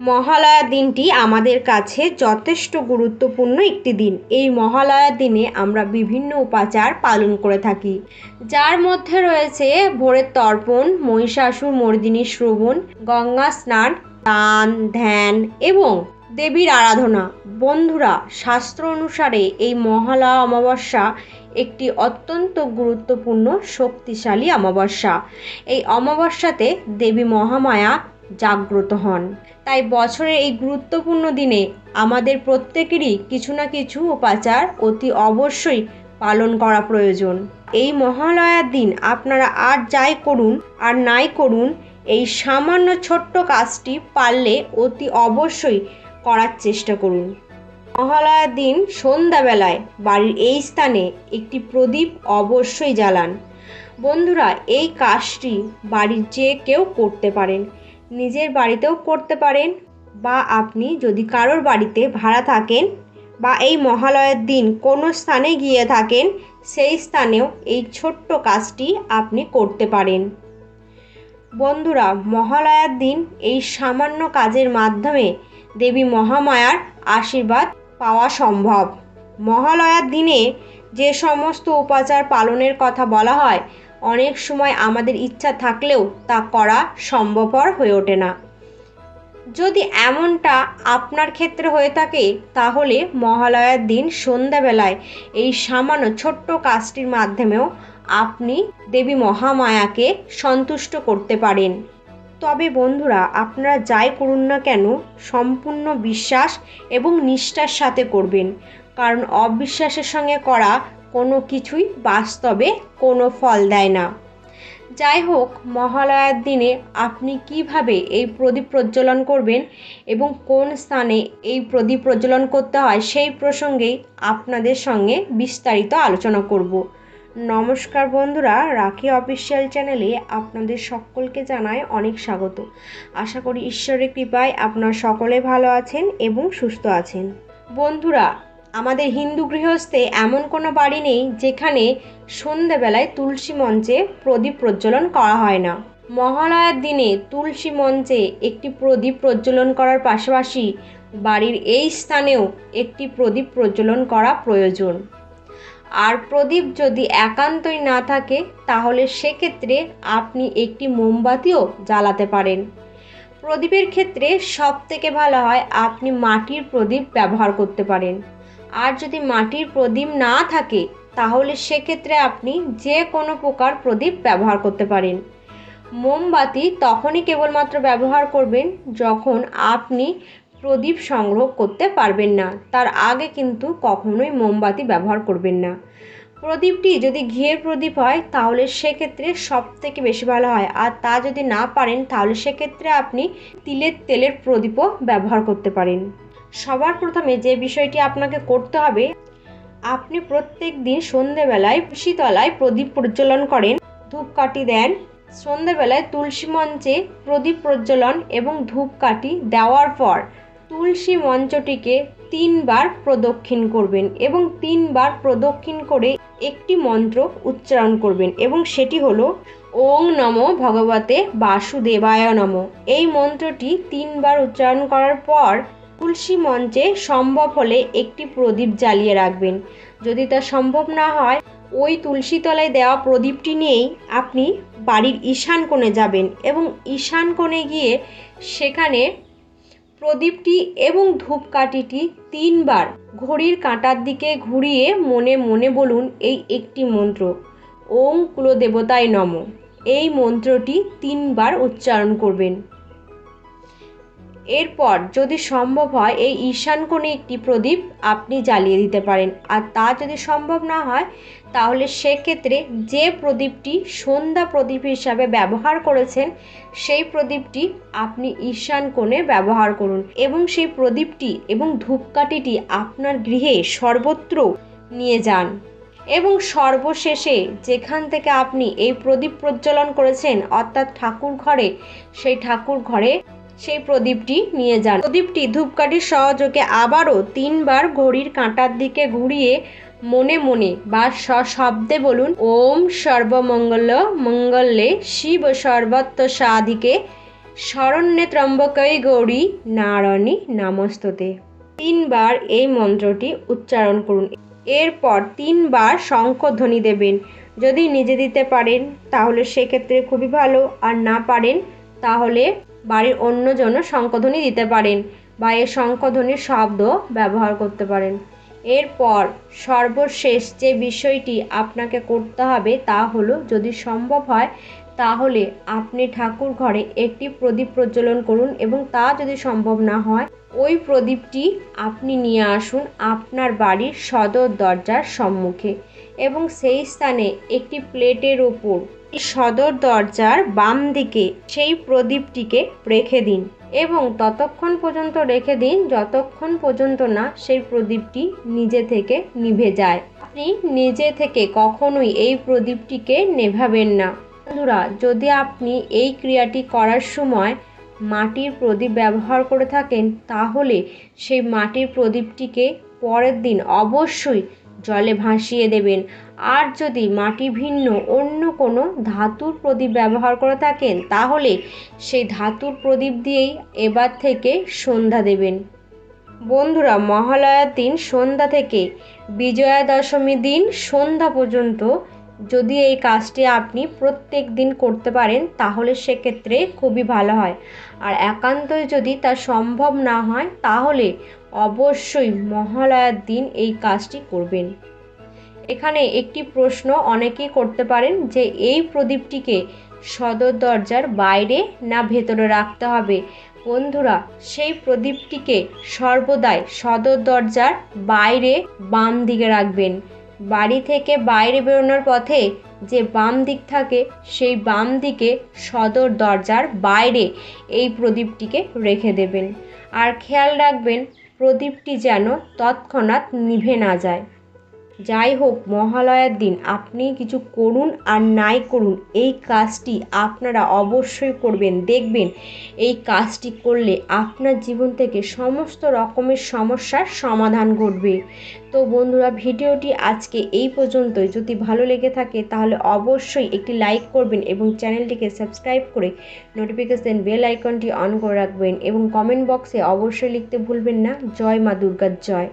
মহালয়া দিনটি আমাদের কাছে যথেষ্ট গুরুত্বপূর্ণ একটি দিন। এই মহালয়ার দিনে আমরা বিভিন্ন উপাচার পালন করে থাকি। যার মধ্যে রয়েছে ভোরের তর্পণ, মহিষাসুর, মর্দিনী শ্রবণ, গঙ্গা স্নান, দান, ধ্যান এবং দেবীর আরাধনা। বন্ধুরা, শাস্ত্র অনুসারে এই মহালয়া অমাবস্যা একটি অত্যন্ত গুরুত্বপূর্ণ শক্তিশালী অমাবস্যা। এই অমাবস্যাতে দেবী মহামায়া জাগ্রত হন। তাই বছরের এই গুরুত্বপূর্ণ দিনে আমাদের প্রত্যেকেরই কিছু না কিছু উপাচার অতি অবশ্যই পালন করা প্রয়োজন। এই মহালয়ার দিন আপনারা আর যাই করুন আর নাই করুন, এই সামান্য ছোট্ট কাজটি পারলে অতি অবশ্যই করার চেষ্টা করুন। মহালয়ার দিন সন্ধ্যাবেলায় বাড়ির এই স্থানে একটি প্রদীপ অবশ্যই জ্বালান। বন্ধুরা, এই কাজটি বাড়ির যে কেউ করতে পারেন। নিজের বাড়িতেও করতে পারেন বা আপনি যদি কারোর বাড়িতে ভাড়া থাকেন বা এই মহালয়ের দিন কোনো স্থানে গিয়ে থাকেন, সেই স্থানেও এই ছোট্ট কাজটি আপনি করতে পারেন। বন্ধুরা, মহালয়ার দিন এই সামান্য কাজের মাধ্যমে দেবী মহামায়ার আশীর্বাদ পাওয়া সম্ভব। মহালয়ার দিনে যে সমস্ত উপাচার পালনের কথা বলা হয় অনেক সময় আমাদের ইচ্ছা থাকলেও তা করা সম্ভবপর হয়ে ওঠে না। যদি এমনটা আপনার ক্ষেত্রে হয়ে থাকে, তাহলে মহালয়ার দিন সন্ধ্যাবেলায় এই সামান্য ছোট্ট কাজটির মাধ্যমেও আপনি দেবী মহামায়াকে সন্তুষ্ট করতে পারেন। তবে বন্ধুরা, আপনারা যাই করুন না কেন, সম্পূর্ণ বিশ্বাস এবং নিষ্ঠার সাথে করবেন। কারণ অবিশ্বাসের সঙ্গে করা কোনো কিছুই বাস্তবে কোনো ফল দেয় না। যাই হোক মহালয়ার দিনে আপনি কীভাবে এই প্রদীপ প্রজ্বলন করবেন এবং কোন স্থানে এই প্রদীপ প্রজ্বলন করতে হয় সেই প্রসঙ্গেই আপনাদের সঙ্গে বিস্তারিত আলোচনা করব। নমস্কার বন্ধুরা, রাখি অফিসিয়াল চ্যানেলে আপনাদের সকলকে জানায় অনেক স্বাগত। আশা করি ঈশ্বরের কৃপায় আপনার সকলে ভালো আছেন এবং সুস্থ আছেন। বন্ধুরা আমাদের হিন্দু গৃহস্থে এমন কোনো বাড়ি নেই যেখানে সন্ধেবেলায় তুলসী মঞ্চে প্রদীপ প্রজ্বলন করা হয় না। মহালয়ার দিনে তুলসী মঞ্চে একটি প্রদীপ প্রজ্বলন করার পাশাপাশি বাড়ির এই স্থানেও একটি প্রদীপ প্রজ্বলন করা প্রয়োজন। আর প্রদীপ যদি একান্তই না থাকে, তাহলে সেক্ষেত্রে আপনি একটি মোমবাতিও জ্বালাতে পারেন। প্রদীপের ক্ষেত্রে সব থেকে ভালো হয় আপনি মাটির প্রদীপ ব্যবহার করতে পারেন। আর যদি মাটির প্রদীপ না থাকে, তাহলে সেক্ষেত্রে আপনি যে কোনো প্রকার প্রদীপ ব্যবহার করতে পারেন। মোমবাতি তখনই কেবলমাত্র ব্যবহার করবেন যখন আপনি প্রদীপ সংগ্রহ করতে পারবেন না। তার আগে কিন্তু কখনোই মোমবাতি ব্যবহার করবেন না। প্রদীপটি যদি ঘিয়ের প্রদীপ হয়, তাহলে সেক্ষেত্রে সব থেকে বেশি ভালো হয়। আর তা যদি না পারেন, তাহলে সেক্ষেত্রে আপনি তিলের তেলের প্রদীপও ব্যবহার করতে পারেন। সবার প্রথমে যে বিষয়টি আপনাকে করতে হবে, আপনি প্রত্যেক দিন সন্ধেবেলায় শীতলায় প্রদীপ প্রজ্বলন করেন ধূপকাঠি দেন। সন্ধেবেলায় তুলসী মঞ্চে প্রদীপ প্রজ্বলন এবং ধূপকাঠি দেওয়ার পর তুলসী মঞ্চটিকে তিনবার প্রদক্ষিণ করবেন এবং তিনবার প্রদক্ষিণ করে একটি মন্ত্র উচ্চারণ করবেন এবং সেটি হলো, ওং নম ভগবতে বাসুদেবায় নম। এই মন্ত্রটি তিনবার উচ্চারণ করার পর তুলসী মঞ্চে সম্ভব হলে একটি প্রদীপ জ্বালিয়ে রাখবেন। যদি তা সম্ভব না হয়, ওই তুলসী তলায় দেওয়া প্রদীপটি নিয়েই আপনি বাড়ির ঈশান কোণে যাবেন এবং ঈশান কোণে গিয়ে সেখানে প্রদীপটি এবং ধূপকাঠিটি তিনবার ঘড়ির কাঁটার দিকে ঘুরিয়ে মনে মনে বলুন এই একটি মন্ত্র ওং কুলদেবতায় নম। এই মন্ত্রটি তিনবার উচ্চারণ করবেন। এরপর যদি সম্ভব হয়, এই ঈশান কোণে একটি প্রদীপ আপনি জ্বালিয়ে দিতে পারেন। আর তা যদি সম্ভব না হয়, তাহলে সেক্ষেত্রে যে প্রদীপটি সন্ধ্যা প্রদীপ হিসাবে ব্যবহার করেছেন, সেই প্রদীপটি আপনি ঈশান কোণে ব্যবহার করুন এবং সেই প্রদীপটি এবং ধূপকাঠিটি আপনার গৃহে সর্বত্র নিয়ে যান। এবং সর্বশেষে যেখান থেকে আপনি এই প্রদীপ প্রজ্বলন করেছেন, অর্থাৎ ঠাকুর ঘরে সেই ঠাকুর ঘরে সেই প্রদীপটি নিয়ে যান। প্রদীপটি ধূপকাঠির সহযোগে আবারও তিনবার ঘড়ির কাঁটার দিকে ঘুরিয়ে মনে মনে বা সশব্দে বলুন, ওম সর্বমঙ্গল, মঙ্গলে শিব সর্বত্র সাধিকে শরণ্যে ত্রম্বকই গৌরী নারায়ণী নামস্ততে। তিনবার এই মন্ত্রটি উচ্চারণ করুন। এরপর তিনবার শঙ্খধ্বনি দেবেন। যদি নিজে দিতে পারেন, তাহলে সেক্ষেত্রে খুবই ভালো। আর না পারেন, তাহলে বাড়ির অন্যজনও শঙ্খধ্বনি দিতে পারেন বা এই শঙ্খধ্বনির শব্দ ব্যবহার করতে পারেন। এরপর সর্বশেষ যে বিষয়টি আপনাকে করতে হবে তা হলো, যদি সম্ভব হয়, তাহলে আপনি ঠাকুর ঘরে একটি প্রদীপ প্রজ্বলন করুন এবং তা যদি সম্ভব না হয়, ওই প্রদীপটি আপনি নিয়ে আসুন আপনার বাড়ির সদর দরজার সম্মুখে এবং সেই স্থানে একটি প্লেটের ওপর সদর দরজার বাম দিকে সেই প্রদীপটিকে রেখে দিন এবং ততক্ষণ পর্যন্ত রেখে দিন যতক্ষণ পর্যন্ত না সেই প্রদীপটি নিজে থেকে নিভে যায়। আপনি নিজে থেকে কখনোই এই প্রদীপটিকে নেভাবেন না। বন্ধুরা, যদি আপনি এই ক্রিয়াটি করার সময় মাটির প্রদীপ ব্যবহার করে থাকেন, তাহলে সেই মাটির প্রদীপটিকে পরের দিন অবশ্যই জলে ভাসিয়ে দেবেন। আর যদি মাটি ভিন্ন অন্য কোনো ধাতুর প্রদীপ ব্যবহার করে থাকেন, তাহলে সেই ধাতুর প্রদীপ দিয়েই এবার থেকে সন্ধ্যা দেবেন। বন্ধুরা, মহালয়ার দিন সন্ধ্যা থেকে বিজয়া দশমী দিন সন্ধ্যা পর্যন্ত যদি এই কাজটি আপনি প্রত্যেক দিন করতে পারেন, তাহলে সেক্ষেত্রে খুবই ভালো হয়। আর একান্তই যদি তা সম্ভব না হয়, তাহলে অবশ্যই মহালয়ার দিন এই কাজটি করবেন। এখানে একটি প্রশ্ন অনেকেই করতে পারেন যে এই প্রদীপটিকে সদর দরজার বাইরে না ভেতরে রাখতে হবে? বন্ধুরা, সেই প্রদীপটিকে সর্বদাই সদর দরজার বাইরে বাম দিকে রাখবেন। বাড়ি থেকে বাইরে বেরোনোর পথে যে বাম দিক থাকে, সেই বাম দিকে সদর দরজার বাইরে এই প্রদীপটিকে রেখে দেবেন। আর খেয়াল রাখবেন, প্রদীপটি যেন তৎক্ষণাৎ নিভে না যায়। যাই হোক মহালয়ার দিন আপনি কিছু করুন আর নাই করুন, এই কাজটি আপনারা অবশ্যই করবেন। দেখবেন, এই কাজটি করলে আপনার জীবন থেকে সমস্ত রকমের সমস্যার সমাধান ঘটবে। তো বন্ধুরা, ভিডিওটি আজকে এই পর্যন্তই। যদি ভালো লেগে থাকে, তাহলে অবশ্যই একটি লাইক করবেন এবং চ্যানেলটিকে সাবস্ক্রাইব করে নোটিফিকেশান বেল আইকনটি অন করে রাখবেন এবং কমেন্ট বক্সে অবশ্যই লিখতে ভুলবেন না। জয় মা দুর্গার জয়।